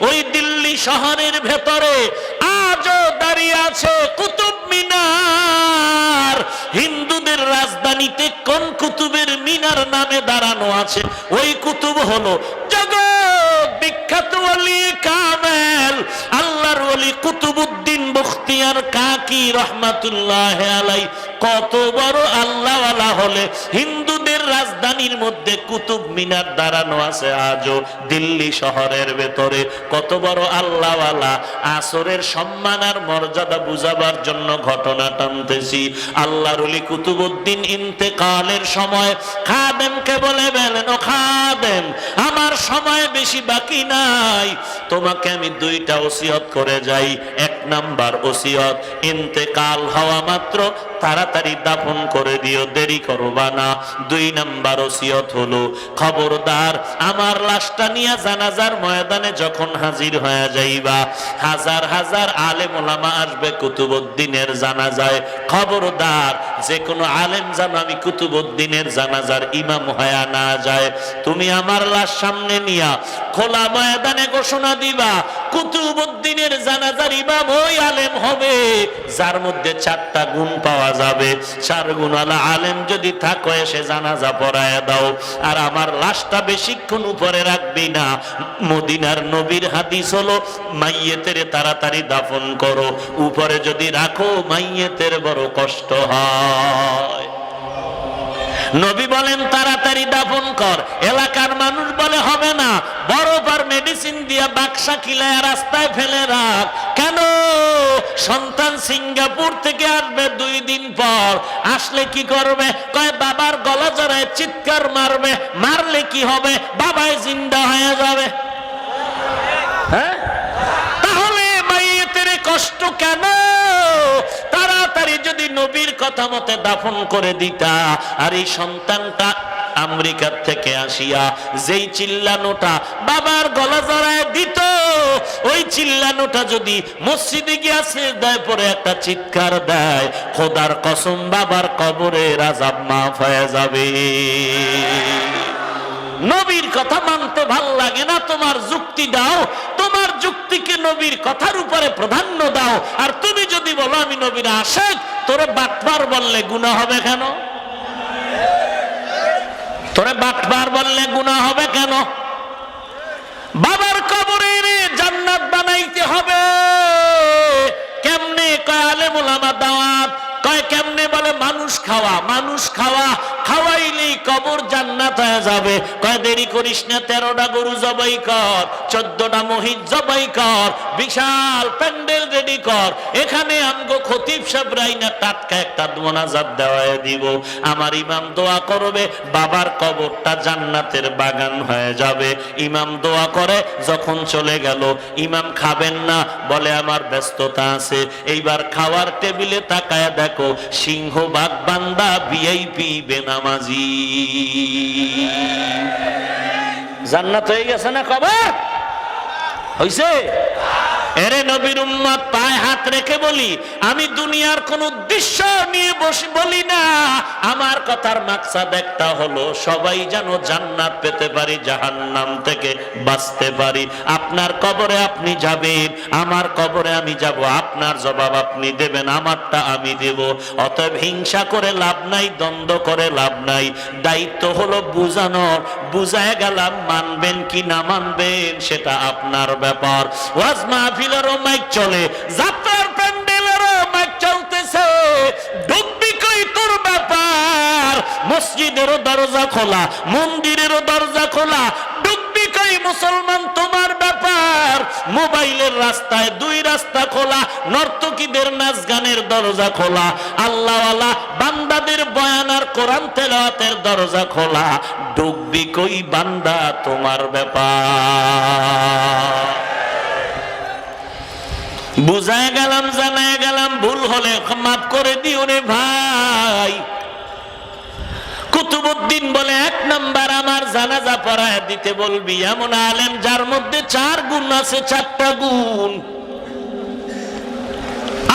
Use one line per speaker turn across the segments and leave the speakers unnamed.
ওই দিল্লি শহরের ভেতরে আজও দাঁড়িয়ে আছে কুতুব মিনার। হিন্দুদের রাজধানীতে কোন কুতুবের মিনার নামে দাঁড়ানো আছে? ওই কুতুব হলো জগৎ বিখ্যাত ওলি কামেল। আল্লাহর ওলি কুতুবুদ্দিন বখতিয়ার কাকি রহমাতুল্লাহ আলাই কত বড় আল্লাহওয়ালা হলে হিন্দুদের রাজধানীর মধ্যে কুতুব মিনার দাঁড়ানো আছে আজও। দিল্লি শহরের ভেতরে। কত বড় আল্লাহওয়ালা। আসরের সম্মান আর মর্যাদা বুঝাবার জন্য ঘটনা টানতেছি। আল্লাহর ওলি কুতুবুদ্দিন ইন্তেকালের সময় খাদেমকে বলে বলেন ও খাদেম, আমার সময় বেশি বাকি নাই। তোমাকে আমি দুইটা ওসিয়ত করে যাই। এক নাম্বার ওসিয়ত, ইন্তেকাল হওয়া মাত্র। তাড়াতাড়ি দাফন করে দিও, দেরি করবা না। দুই নাম্বার ওসিয়ত হলো, খবরদার, আমার লাশটা নিয়ে জানাজার ময়দানে যখন হাজির হয়ে যাইবা, হাজার হাজার আলেম ওলামা আসবে কুতুবুদ্দিনের জানাজায়। খবরদার যে কোনো আলেম যেন আমি কুতুবুদ্দিনের জানাজার ইমাম হয়া না যায়। তুমি আমার লাশ সামনে নিয়া খোলা ময়দানে ঘোষণা দিবা কুতুবুদ্দিনের জানাজার ইমাম ওই আলেম হবে, যার মধ্যে চারটা গুণ পাওয়া যাবে। চার গুণওয়ালা আলেম যদি থাকো, এসে জানাজা পড়ায় দাও। আর আমার লাশটা বেশিক্ষণ উপরে রাখবি না। মদিনার নবীর হাদিস হলো, মাইয়েতের তাড়াতাড়ি দাফন করো। উপরে যদি রাখো, মাইয়েতের বড় কষ্ট হয়। নবী বলেন, তাড়াতাড়ি দাফন কর। এলাকার মানুষ বলে, হবে না। বরফ আর মেডিসিন দিয়া বাক্সা খিলায় রাস্তায় ফেলে রাখ। কেন? সন্তান সিঙ্গাপুর থেকে আসবে দুই দিন পর। আসলে কি করবে? কয়, বাবার গলা জড়ায় চিৎকার মারবে। মারলে কি হবে? বাবাই জিন্দা হয়ে যাবে। হ্যাঁ? তাহলে মাইয়েতের কষ্ট কেন? তাড়াতাড়ি যদি নবীর কথা মতে দাফন করে দিতা। আর এই সন্তানটা আমেরিকার থেকে আসিয়া যেই চিল্লানোটা বাবার গলা জড়ায় দিত ওই চিল্লানোটা যদি মসজিদে গিয়া দেয় পরে একটা চিৎকার দেয়, খোদার কসম বাবার কবরে রাজাব মাফ হয়ে যাবে। নবীর কথা মানতে ভালো লাগে না, তোমার যুক্তি দাও, তোমার যুক্তিকে নবীর কথার উপরে প্রাধান্য দাও। আর তুমি যদি বলো, আমি নবীর আশেক তোরে বাটবার বললে গুণা হবে কেন? তোরে বাটবার বললে গুণা হবে কেন? বাবার বানাইতে হবে। কেমনে কয় আলেমুল আমার দাওয়াত কয় কেমনে বলে, মানুষ খাওয়া মানুষ খাওয়া, খাওয়াইলেই কবর জান্নাত হয়ে যাবে। কয়, দেরি করিস না, তেরোটা গরু জবাই কর, চোদ্দটা মহিষ জবাই কর, বিশাল প্যান্ডেল রেডি কর। এখানে আমগো খতিব সাহেব রাইনা টাটকা একটা মোনাজাত দেওয়ায় দিব। আমার ইমাম দোয়া করবে, বাবার কবরটা জান্নাতের বাগান হয়ে যাবে। ইমাম দোয়া করে, যখন চলে গেল, ইমাম খাবেন না, বলে, আমার ব্যস্ততা আছে। এইবার খাওয়ার টেবিলে তাকায় দেখো সিংহ বাগ বান্দা ভিআইপি বেনামাজি। জান্নাত হয়ে গেছে না কবে? হইছে? এরে নবীর উম্মত, পায়ে হাত রেখে বলি, আমি দুনিয়ার কোন উদ্দেশ্য নিয়ে বসে, বলি না। আমার কথার মাকসাদ একটা হলো, সবাই যেন জান্নাত পেতে পারি, জাহান্নাম থেকে বাঁচতে পারি। আপনার কবরে আপনি যাবেন, আমার কবরে আমি যাব, আপনার জবাব আপনি দেবেন, আমারটা আমি দেব। অতএব হিংসা করে লাভ নাই, দ্বন্দ্ব করে লাভ নাই। দায়িত্ব হলো বুঝানোর, বুঝায় গেলাম, মানবেন কি না মানবেন, সেটা আপনার ব্যাপার। ওয়াজ মাহফিলেরও মাইক চলে। যাত্রার প্যান্ডেলেরও মাইক চলতেছে। মসজিদেরও দরজা খোলা, মন্দিরেরও দরজা খোলা। মুসলমান তোমার ব্যাপার? মোবাইলের রাস্তায় দুই রাস্তা খোলা, নর্তকীদের নাচ গানের দরজা খোলা। আল্লাহওয়ালা বান্দাদের বয়ান আর কোরআন তেলাওয়াতের দরজা খোলা। ডুববি কই বান্দা তোমার ব্যাপার? বুঝায় গেলাম জানায় গেলাম, ভুল হলে মাফ করে দিও রে ভাই। কুতুবুদ্দিন বলে, এক নাম্বার আমার জানাজা পড়ায় দিতে বলবি, এমন আলেম যার মধ্যে চার গুণ আছে, চারটা গুণ।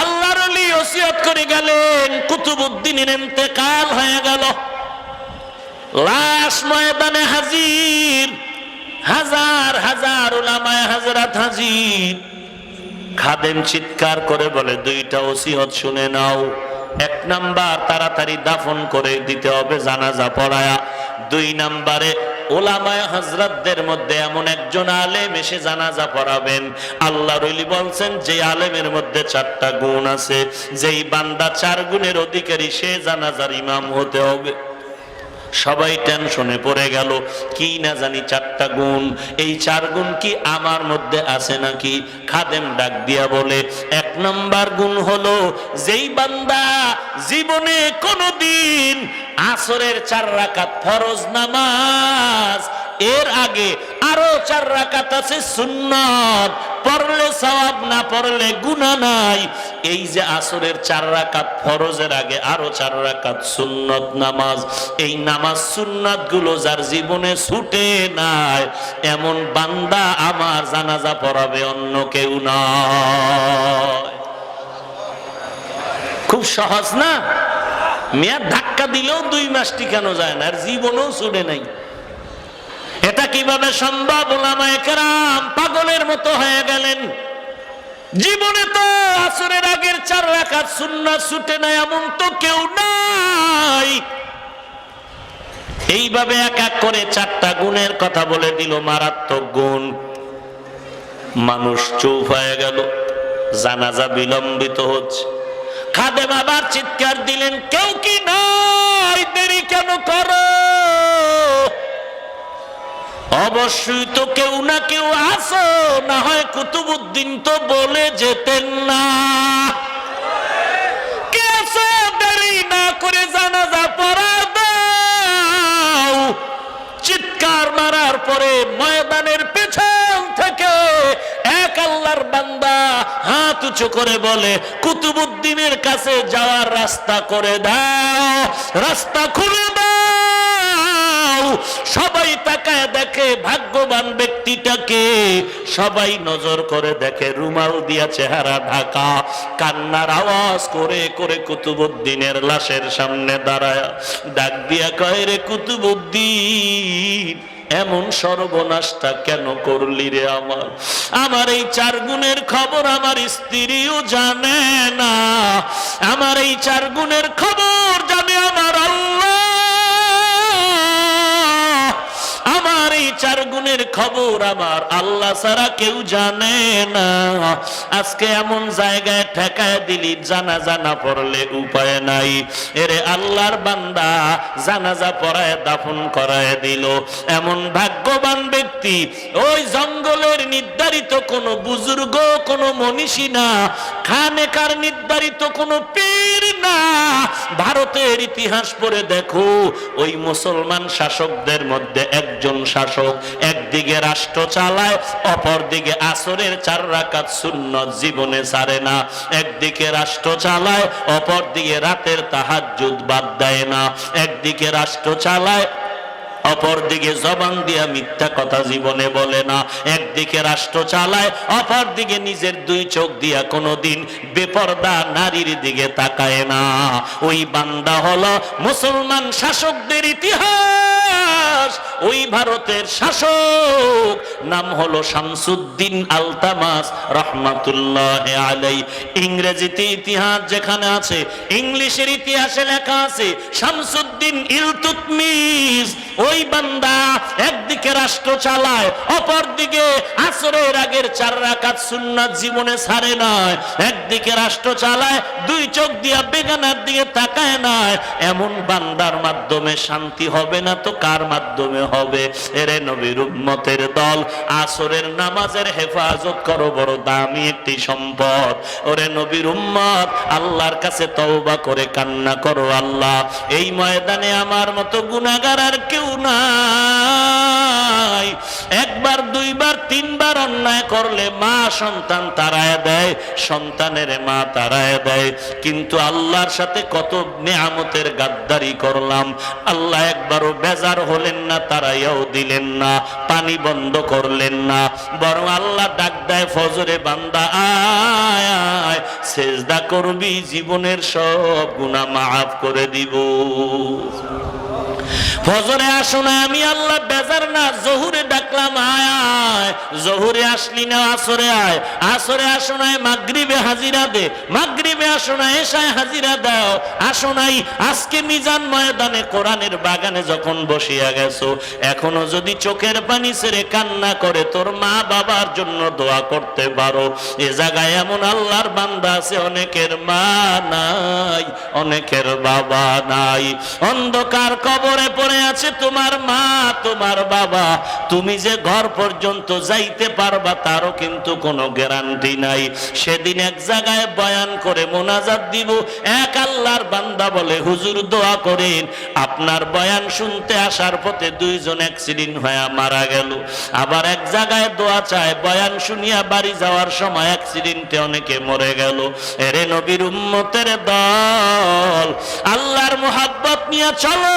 আল্লাহর ওসিয়ত করে গেলেন কুতুবুদ্দিনের ইন্তেকাল হয়ে গেল। লাশ ময়দানে হাজির, হাজার হাজার ওলামায় হাজরাত হাজির। খাদেম চিৎকার করে বলে, দুইটা ওসিহত শুনে নাও। এক নাম্বার তাড়াতাড়ি দাফন করে দিতে হবে জানাজা পড়ায়া। দুই নাম্বারে ওলামায় হজরতদের মধ্যে এমন একজন আলেম এসে জানাজা পড়াবেন। আল্লাহ রইলি বলছেন, যে আলেমের মধ্যে চারটা গুণ আছে। যেই বান্দা চার গুণের অধিকারী, সে জানাজার ইমাম হতে হবে। সবাই টেনশনে পড়ে গেল, কি না জানি চারটা গুণ, এই চার গুণ কি আমার মধ্যে আছে নাকি? খাদেম ডাক দিয়া বলে, এক নাম্বার গুণ হলো, যেই বান্দা জীবনে কোনোদিন আসরের চার রাকাত ফরজ নামাজ এর আগে আরও চার রাকাত আছে সুন্নত। পড়লে সওয়াব, না পড়লে গুনাহ নাই। এই যে আসরের চার রাকাত, ফরজের আগে আরও চার রাকাত সুন্নত নামাজ। এই নামাজ সুন্নাতগুলো যার জীবনে ছুটে নাই, এমন বান্দা আমার জানাজা পড়াবে অন্য কেউ নয়। খুব সহজ না? মেয়াদ ধাক্কা দিলেও দুই মাস টিকানো যায় না, আর জীবনেও ছুটে নাই। কীভাবে সম্ভব ওলামায়ে কেরাম পাগলের মতো হয়ে গেলেন। জীবনে তো আসরের আগের চার রাখার সুন্নাত ছুটে নাই, এমন তো কেউ নাই। এইভাবে এক এক করে চারটা গুণের কথা বলে দিল, মারাত্মক গুণ। মানুষ চুপ হয়ে গেল, জানাজা বিলম্বিত হচ্ছে। খাদেম আবার চিৎকার দিলেন, কেউ কি নাই? দেরি কেন করো? অবশ্যই তো কেউ না কেউ আসো না হয় কুতুবুদ্দিন তো বলে যেতেন না। ময়দানের পেছন থেকে বান্দা করে বলে, কুতুবুদ্দিনের কাছে যাওয়ার রাস্তা করে দাও, রাস্তা খুলে দাও। সবাই তাকায় দেখে ভাগ্যবান ব্যক্তিটাকে সবাই নজর করে দেখে। রুমাল দিয়া চেহারা ঢাকা, কান্নার আওয়াজ করে করে কুতুবুদ্দিনের লাশের সামনে দাঁড়ায়। ডাক দিয়া কয়, রে কুতুবুদ্দিন, এমন সর্বনাশটা কেন করলি রে আমার? আমার এই চার গুণের খবর আমার স্ত্রীও জানে না। আমার এই চার গুণের খবর জানে আমার আল্লাহ খবর আমার, আল্লাহ ছাড়া কেউ জানে না। আজকে এমন জায়গায় ঠেকায় দিলি জানা জানা পড়লে উপায় নাই। এরে আল্লাহর বান্দা জানাজা পড়ায়, দাফন করায় দিল। এমন ভাগ্যবান ব্যক্তি, ওই জঙ্গলের নির্ধারিত কোন বুজুর্গ, কোন মনীষী না। খানেকার নির্ধারিত কোন পীর ভারতের ইতিহাস পড়ে দেখো, ওই মুসলমান শাসকদের মধ্যে একজন শাসক একদিকে রাষ্ট্র চালায়, অপরদিকে আসরের চার রাকাত শূন্য জীবনে ছাড়ে না। একদিকে রাষ্ট্র চালায়, অপরদিকে রাতের তাহাজুদ বাদ দেয় না। একদিকে রাষ্ট্র চালায় অপর দিকে জবান দিয়া মিথ্যা কথা জীবনে বলে না। একদিকে রাষ্ট্র চালায় অপর দিকে নিজের দুই চোখ দিয়া কোনোদিন বেপর্দা নারীর দিকে তাকায় না। ওই বান্দা হলো মুসলমান শাসকদের ইতিহাস। ওই ভারতের শাসক নাম হলো শামসুদ্দিন আলতামাস রহমাতুল্লাহ আলাই ইংরেজিতে ইতিহাস যেখানে আছে, ইংলিশের ইতিহাসে লেখা আছে, শামসুদ্দিন ইলতুতমিস ওই বান্দা একদিকে রাষ্ট্র চালায় অপর দিকে আসরের আগের চার রাকাত সুন্নাত জীবনে ছাড়ে নয় একদিকে রাষ্ট্র চালায়, দুই চোখ দিয়া বেগানার দিকে তাকায় নয় এমন বান্দার মাধ্যমে শান্তি হবে না তো কার মাধ্যমে হবে। এরে নবীর উম্মতের দল, আসরের নামাজের হেফাজত করো, বড় দামি একটি সম্পদ। ওরে নবীর উম্মত, আল্লাহর কাছে তওবা করে কান্না করো আল্লাহ। এই ময়দানে আমার মতো গুনাহগার আর কেউ নাই। একবার, দুইবার, তিনবার অন্যায় করলে মা সন্তান তারায় দেয়, সন্তানের মা তারায় দেয়। কিন্তু আল্লাহর সাথে কত নেয়ামতের গাদ্দারি করলাম। আল্লাহ একবারও বেজার হলেন না তারাইয়াও দিলেন না, পানি বন্ধ করলেন না। বরং আল্লাহ ডাক দেয়, ফজরে বান্দা, আয় আয়, সেজদা করবি, জীবনের সব গুণা মাফ করে দিব। ফজরে আসো না আমি আল্লাহ বেজার না, জহুরে ডাক ডাকলাম আয় জহুরে আসলি না, আসরে আয়। আসরে আসো নাই, মাগরিবে হাজিরা দে। মাগরিবে আসো না এসায় হাজিরা দাও। আসো নাই, আজকে মিজান ময়দানে কোরআনের বাগানে যখন বসিয়া গেছো, এখনও যদি চোখের পানি ছেড়ে কান্না করে, তোর মা বাবার জন্য দোয়া করতে পারো। এ জায়গায় এমন আল্লাহর বান্দা আছে, অনেকের মা নাই, অনেকের বাবা নাই। অন্ধকার কবরে পড়ে আছে, তোমার মা, তোমার বাবা। তুমি যে ঘর পর্যন্ত যাইতে পারবা, তারও কিন্তু কোনো গ্যারান্টি নাই। সেদিন এক জায়গায় বয়ান করে মোনাজাত দিব, এক আল্লাহর বান্দা বলে, হুজুর, দোয়া করেন। আপনার বয়ান শুনতে আসার পথে দুইজন অ্যাক্সিডেন্ট হয়ে মারা গেল। আবার এক জায়গায় দোয়া চায়, বয়ান শুনিয়া বাড়ি যাওয়ার সময় অ্যাক্সিডেন্টে অনেকে মরে গেল। এরে নবীর উম্মতের দল, আল্লাহর মোহাব্বত নিয়ে চলো,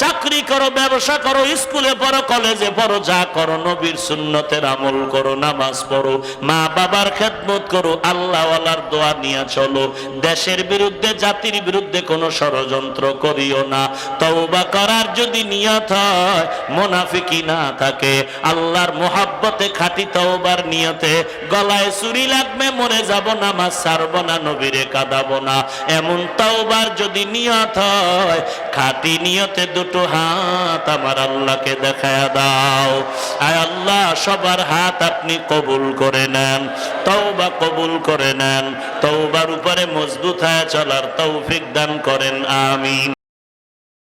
চাকরি করো, ব্যবসা করো, স্কুলে পড়ো, কলেজে পড়ো, যা করো, নবীর সুন্নতের আমল করো, নামাজ পড়ো মা বাবার খেদমত করো, আল্লাহওয়ালার দোয়া নিয়ে চলো। দেশের বিরুদ্ধে, জাতির বিরুদ্ধে কোনো ষড়যন্ত্র করিও না। তওবা করার যদি নিয়ত হয় মোনাফিকি না থাকে। আল্লাহর মোহাব্বতে নিয়তে গলায় লাগবে, মরে যাব না, মাছ ছাড়ব না, নবীরে কাঁদাবো না। এমন যদি নিয়ত হয় নিয়তে দুটো হাত আমার আল্লাহকে দাও। আয় আল্লাহ, সবার হাত আপনি কবুল করে নেন, তওবা কবুল করে নেন, তওবার উপরে মজবুত হয়ে চলার তৌফিক দান করেন, আমিন।